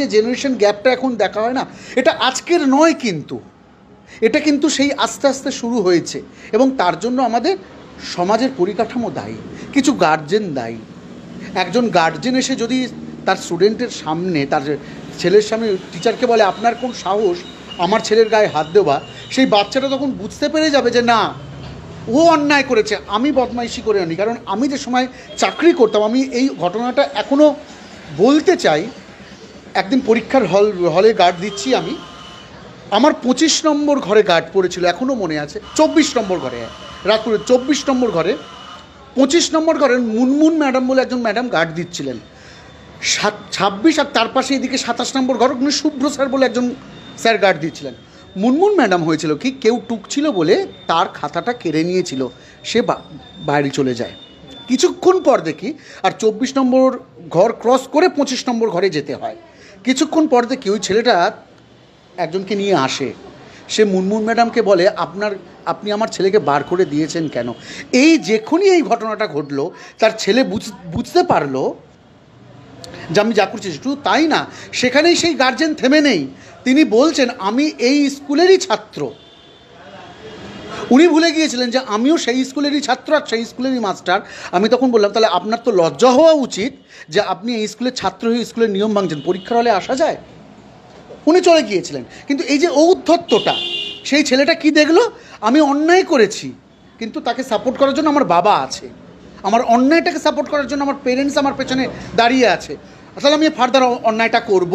যে জেনারেশন গ্যাপটা এখন দেখা হয় না, এটা আজকের নয় কিন্তু। এটা কিন্তু সেই আস্তে আস্তে শুরু হয়েছে এবং তার জন্য আমাদের সমাজের পরিকাঠামো দায়ী, কিছু গার্জেন দায়ী। একজন গার্জেন এসে যদি তার স্টুডেন্টের সামনে, তার ছেলের সামনে টিচারকে বলে, আপনার কোন সাহস? আমার ছেলের গায়ে হাত দেওয়া। সেই বাচ্চাটা তখন বুঝতে পেরে যাবে যে, না, ও অন্যায় করেছে, আমি বদমাইশি করে আনি। কারণ আমি যে সময় চাকরি করতাম, আমি এই ঘটনাটা এখনও বলতে চাই একদিন পরীক্ষার হল, হলে গার্ড দিচ্ছি আমি। আমার পঁচিশ নম্বর ঘরে গার্ড পড়েছিল এখনও মনে আছে। চব্বিশ নম্বর ঘরে রাজপুরে চব্বিশ নম্বর ঘরে। পঁচিশ নম্বর ঘরে মুনমুন ম্যাডাম বলে একজন ম্যাডাম গার্ড দিচ্ছিলেন। সাত, ছাব্বিশ আর তার পাশে এদিকে সাতাশ নম্বর ঘর শুভ্র স্যার বলে একজন স্যার গার্ড দিচ্ছিলেন। মুনমুন ম্যাডাম হয়েছিল কি, কেউ টুকছিল বলে তার খাতাটা কেড়ে নিয়েছিল। সে বাইরে চলে যায়। কিছুক্ষণ পর দেখি, আর চব্বিশ নম্বর ঘর ক্রস করে পঁচিশ নম্বর ঘরে যেতে হয়। কিছুক্ষণ পর দেখি ওই ছেলেটা একজনকে নিয়ে আসে। সে মুনমুন ম্যাডামকে বলে, আপনার, আপনি আমার ছেলেকে বার করে দিয়েছেন কেন? এই যখনই এই ঘটনাটা ঘটলো, তার ছেলে বুঝ- বুঝতে পারল যে আমি যা করছি শুধু তাই না, সেখানেই সেই গার্জেন থেমে নেই। তিনি বলছেন, আমি এই স্কুলেরই ছাত্র। উনি ভুলে গিয়েছিলেন যে আমিও সেই স্কুলেরই ছাত্র আর সেই স্কুলেরই মাস্টার। আমি তখন বললাম, তাহলে আপনার তো লজ্জা হওয়া উচিত যে আপনি এই স্কুলের ছাত্র হয়ে স্কুলের নিয়ম ভাঙছেন। পরীক্ষার হলে আসা যায়? উনি চলে গিয়েছিলেন। কিন্তু এই যে ঔদ্ধত্যটা, সেই ছেলেটা কি দেখল? আমি অন্যায় করেছি, কিন্তু তাকে সাপোর্ট করার জন্য আমার বাবা আছে। আমার অন্যায়টাকে সাপোর্ট করার জন্য আমার পেরেন্টস আমার পেছনে দাঁড়িয়ে আছে। তাহলে আমি ফার্দার অন্যায়টা করব।